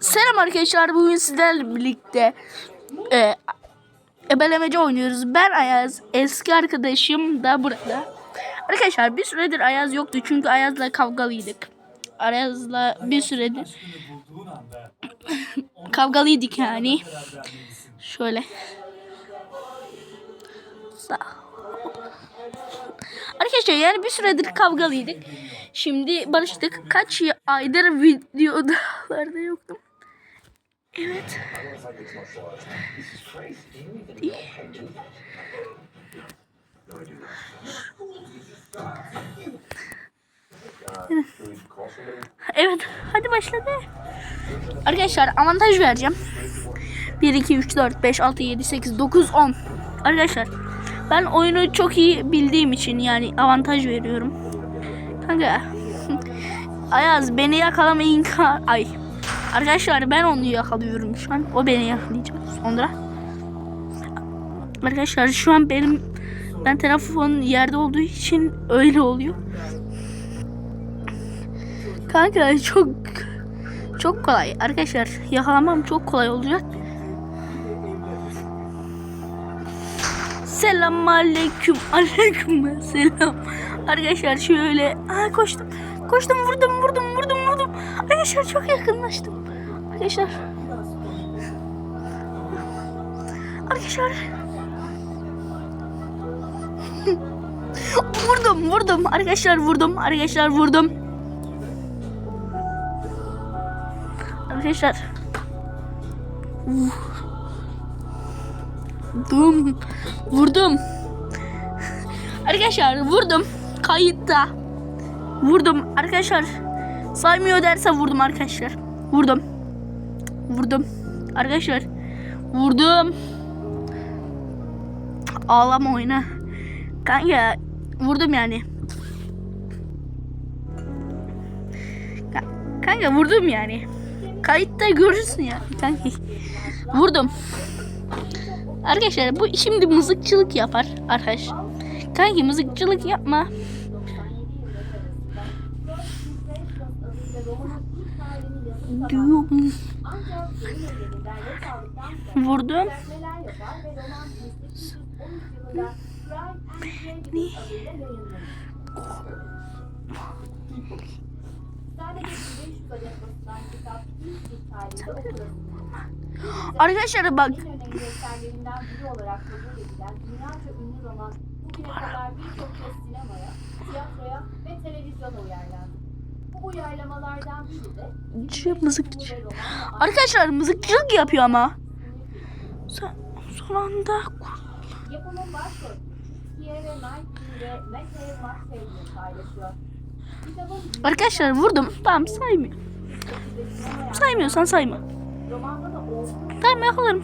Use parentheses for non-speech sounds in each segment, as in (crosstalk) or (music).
Selam arkadaşlar bugün sizlerle birlikte e, ebelemece oynuyoruz. Ben Ayaz, eski arkadaşım da burada. Arkadaşlar bir süredir Ayaz yoktu çünkü Ayaz'la kavgalıydık. Ayaz'la bir süredir (laughs) kavgalıydık yani. Şöyle. Sağ. Arkadaşlar yani bir süredir kavgalıydık. Şimdi barıştık. Kaç aydır videolarda yoktum. Evet. Evet, hadi başladı. Arkadaşlar avantaj vereceğim. 1, 2, 3, 4, 5, 6, 7, 8, 9, 10. Arkadaşlar ben oyunu çok iyi bildiğim için yani avantaj veriyorum. Kanka. (laughs) Ayaz beni yakalamayın. ka- Ay. Arkadaşlar ben onu yakalıyorum şu an. O beni yakalayacak sonra. Arkadaşlar şu an benim ben telefon yerde olduğu için öyle oluyor. Kanka çok çok kolay. Arkadaşlar yakalamam çok kolay olacak. Selam aleyküm (laughs) aleyküm selam. Arkadaşlar şöyle Aa, koştum. Koştum vurdum vurdum vurdum. Arkadaşlar çok yakınlaştım. Arkadaşlar. Arkadaşlar. (laughs) vurdum vurdum. Arkadaşlar vurdum. Arkadaşlar vurdum. Arkadaşlar. Vurdum. Vurdum. Arkadaşlar vurdum. Kayıtta. Vurdum. Arkadaşlar saymıyor derse vurdum arkadaşlar. Vurdum. Vurdum. Arkadaşlar vurdum. Ağlama oyna. Kanka vurdum yani. Ka- Kanka vurdum yani. Kayıtta görürsün ya. Kanka vurdum. Arkadaşlar bu şimdi mızıkçılık yapar arkadaş. Kanki mızıkçılık yapma. Diyorum. Vurdum. Ne? Arkadaşlar bak sinemaya, tiyatroya ve televizyona uyarlandı. De şey mızıkçı. Arkadaşlar mızıkçılık yapıyor ama. Son, son anda Arkadaşlar vurdum. Tamam saymıyor. Saymıyorsan sayma. Tamam yakalarım.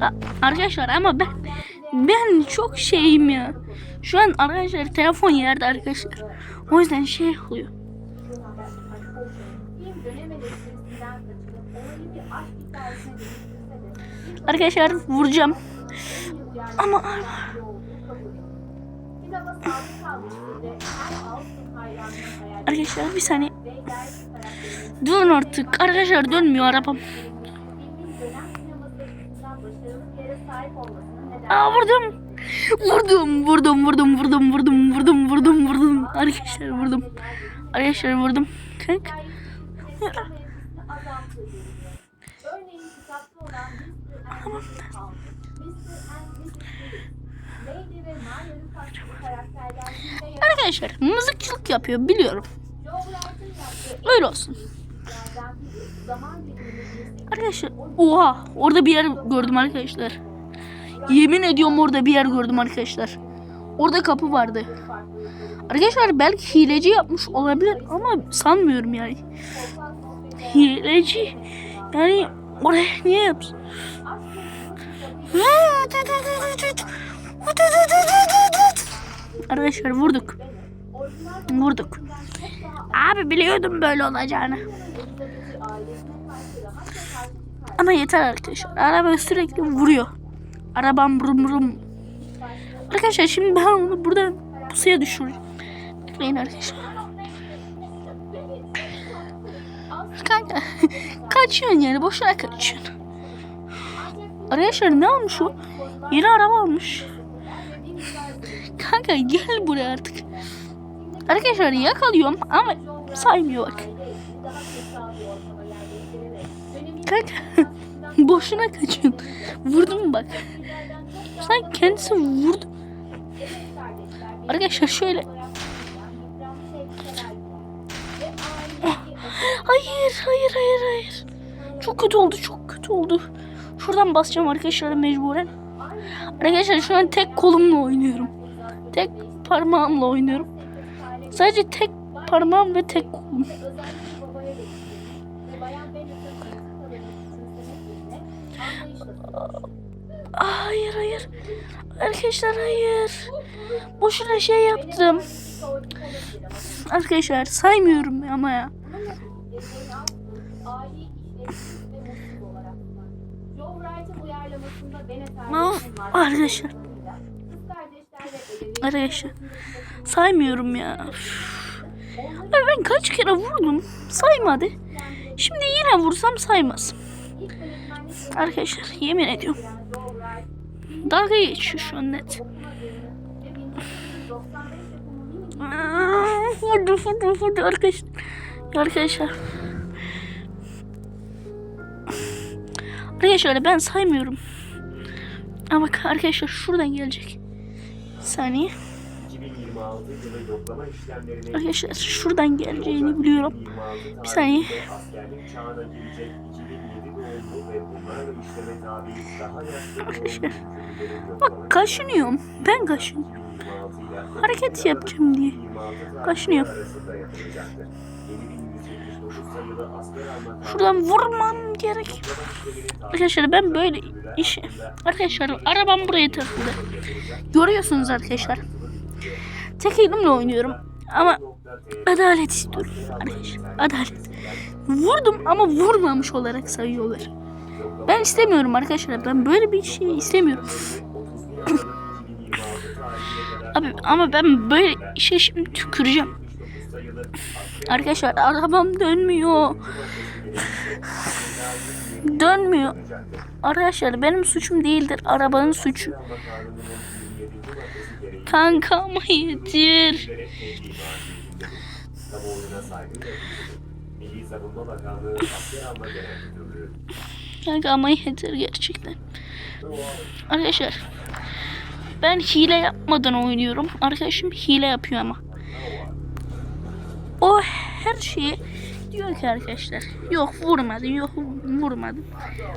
A- Arkadaşlar ama ben ben çok şeyim ya. Şu an arkadaşlar telefon yerde arkadaşlar. O yüzden şey oluyor. Arkadaşlar vuracağım. Ama arkadaşlar bir saniye. Dön artık. Arkadaşlar dönmüyor arabam. Aa vurdum. Vurdum, vurdum, vurdum, vurdum, vurdum, vurdum, vurdum, vurdum. Arkadaşlar vurdum. Arkadaşlar vurdum. Yer Arkadaşlar mızıkçılık yapıyor biliyorum. Öyle olsun. Arkadaşlar oha orada bir yer gördüm arkadaşlar. Yemin ediyorum orada bir yer gördüm arkadaşlar. Orada kapı vardı. Arkadaşlar belki hileci yapmış olabilir ama sanmıyorum yani. Hileci yani oraya niye yapsın? Arkadaşlar vurduk. Vurduk. Abi biliyordum böyle olacağını. Ama yeter arkadaşlar. Araba sürekli vuruyor. Arabam brum brum. Arkadaşlar şimdi ben onu buradan pusuya düşüreceğim. Bekleyin arkadaşlar. Kanka (laughs) kaçıyorsun yani boşuna kaçıyorsun. Arkadaşlar ne almış o? Yeni araba almış. (laughs) Kanka gel buraya artık. Arkadaşlar yakalıyorum ama saymıyor bak. Kanka (laughs) boşuna kaçıyorsun. Vurdum bak. Sen kendisi vurdu. Arkadaşlar şöyle. Hayır, hayır, hayır, hayır. Çok kötü oldu, çok kötü oldu. Şuradan basacağım arkadaşlar mecburen. Arkadaşlar şu an tek kolumla oynuyorum. Tek parmağımla oynuyorum. Sadece tek parmağım ve tek kolum. Hayır, hayır. Arkadaşlar hayır. Boşuna şey yaptım. Arkadaşlar saymıyorum ama ya. Arkadaşlar. Arkadaşlar. Saymıyorum ya. Ay ben kaç kere vurdum. Saymadı. Şimdi yine vursam saymaz. Arkadaşlar yemin ediyorum. Dalga geçiyor şu an net. Aa, Vurdu vurdu vurdu arkadaşlar. Arkadaşlar. Arkadaşlar ben saymıyorum. Ama bak arkadaşlar şuradan gelecek. Bir saniye. 2026 yılı yoklama işlemlerine Arkadaşlar şuradan geleceğini biliyorum. 2026 Bir saniye. Bak kaşınıyorum. Ben kaşınıyorum. 2026 ile Hareket yapacağım diye. 2026 tarihleri Kaşınıyorum. arasında yapılacaktır. 7179 sayılı asker alma Şuradan vurmam gerek. Arkadaşlar ben böyle işi... Arkadaşlar arabam buraya takıldı. Görüyorsunuz arkadaşlar. Tek elimle oynuyorum. Ama adalet istiyorum arkadaşlar. Adalet. Vurdum ama vurmamış olarak sayıyorlar. Ben istemiyorum arkadaşlar. Ben böyle bir şey istemiyorum. Abi ama ben böyle işe şimdi tüküreceğim. Arkadaşlar arabam dönmüyor. Dönmüyor. Arkadaşlar benim suçum değildir. Arabanın suçu. Kanka ama yeter. Kanka ama yeter gerçekten. Arkadaşlar ben hile yapmadan oynuyorum. Arkadaşım hile yapıyor ama. O her şeyi diyor ki arkadaşlar. Yok vurmadın, yok vurmadın.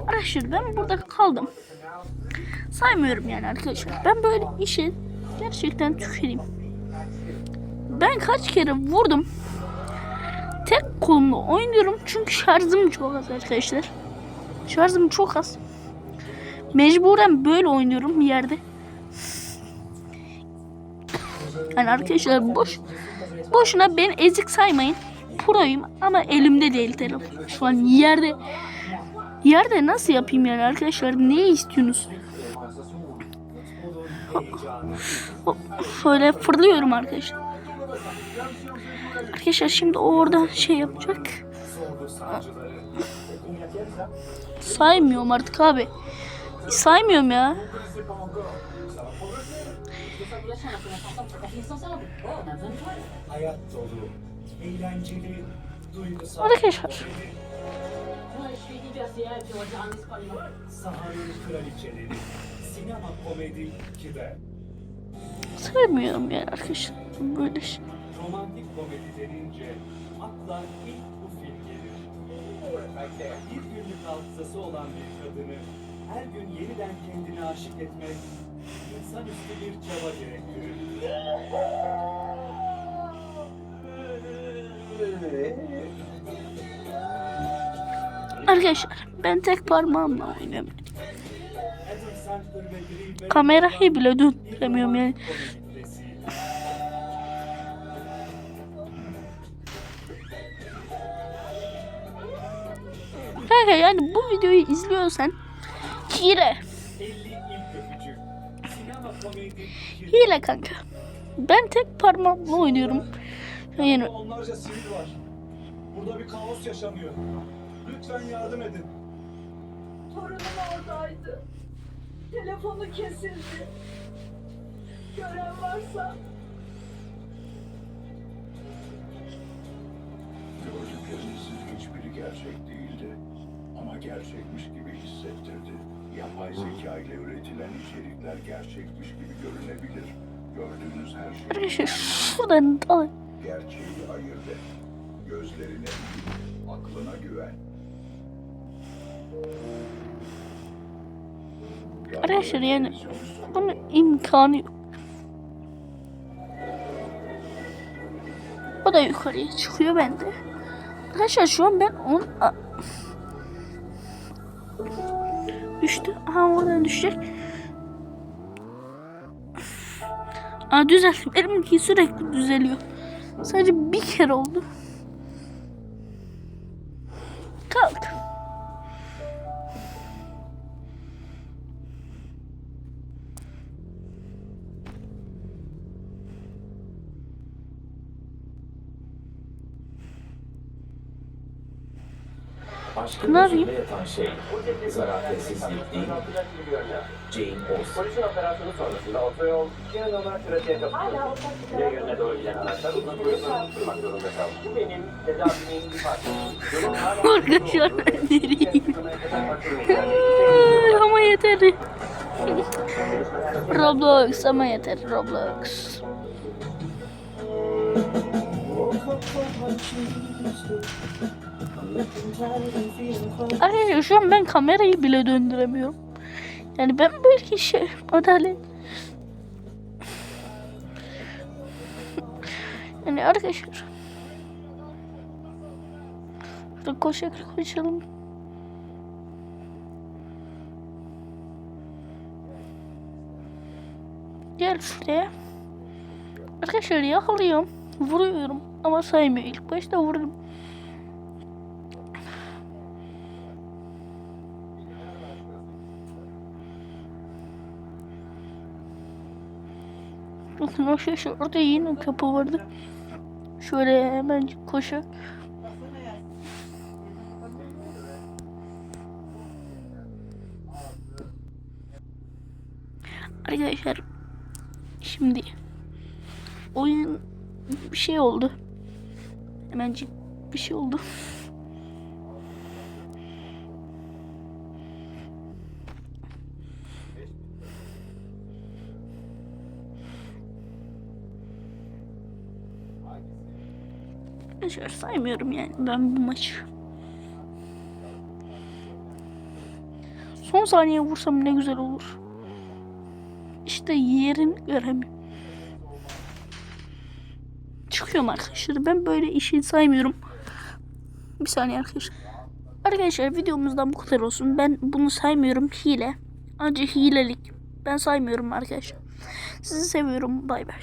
Arkadaşlar ben burada kaldım. Saymıyorum yani arkadaşlar. Ben böyle işi gerçekten tüküreyim. Ben kaç kere vurdum. Tek kolumla oynuyorum çünkü şarjım çok az arkadaşlar. Şarjım çok az. Mecburen böyle oynuyorum bir yerde. Yani arkadaşlar boş boşuna ben ezik saymayın. Pro'yum ama elimde değil telefon. Şu an yerde yerde nasıl yapayım yani arkadaşlar ne istiyorsunuz? Hop, Şöyle fırlıyorum arkadaşlar. Arkadaşlar şimdi orada şey yapacak. Saymıyorum artık abi. Saymıyorum ya. Arkadaşlar. sahanın kraliçeleri, sinema komedi 2'de, Saymıyorum yani arkadaşlar. Böyle şey. romantik komedi denince akla ilk. Bir günlük hafızası olan bir kadını her gün yeniden kendine aşık etmek insanüstü bir çaba gerektirir. Arkadaşlar ben tek parmağımla Greenberg Kamerayı bile döndüremiyorum yani. Kanka yani bu videoyu izliyorsan hile. 50 ilk öpücük. Sinema komedi Hile kanka. Ben tek parmağımla oynuyorum. Yani onlarca sivil var. Burada bir kaos yaşanıyor. Lütfen yardım edin. Torunum oradaydı. Telefonu kesildi. Gören varsa Gördüklerinizin hiçbiri gerçek değildi. Ama gerçekmiş gibi hissettirdi. Yapay zeka ile üretilen içerikler gerçekmiş gibi görünebilir. Gördüğünüz her şey şuradan gerçeği ayırt et. Gözlerine, aklına güven. Arkadaşlar yani bunun imkanı yok. O da yukarıya çıkıyor bende. Arkadaşlar şu an ben on düştü. Aha oradan düşecek. Aa düzeldi. Benimki sürekli düzeliyor. Sadece bir kere oldu. Kalk. Ne yapayım? yatan şey, zarafetsizlik değil, Jane Austen. Polisin operasyonu sonrasında otoyol iki olarak trafiğe kapatıldı. Güney yönüne doğru giden araçlar uzun kuyruklarını tutturmak zorunda kaldı. Bu benim tedavimin bir parçası. Yolun hala- Arkadaşlar ben Ay, ama yeter. Roblox ama yeter Roblox. Arkadaşlar şu an ben kamerayı bile döndüremiyorum. Yani ben belki şey adalet. Yani arkadaşlar. Şurada koşarak koşalım. Gel şuraya. Arkadaşlar yakalıyorum. Vuruyorum. Ama saymıyor. İlk başta vurdum. Bakın arkadaşlar orada yine kapı vardı. Şöyle hemen koşa. Arkadaşlar şimdi oyun bir şey oldu. Hemencik bir şey oldu. Arkadaşlar saymıyorum yani ben bu maçı. Son saniye vursam ne güzel olur. İşte yerin göremiyorum. Çıkıyorum arkadaşlar. Ben böyle işi saymıyorum. Bir saniye arkadaşlar. Arkadaşlar videomuzdan bu kadar olsun. Ben bunu saymıyorum. Hile. Ancak hilelik. Ben saymıyorum arkadaşlar. Sizi seviyorum. Bay bay.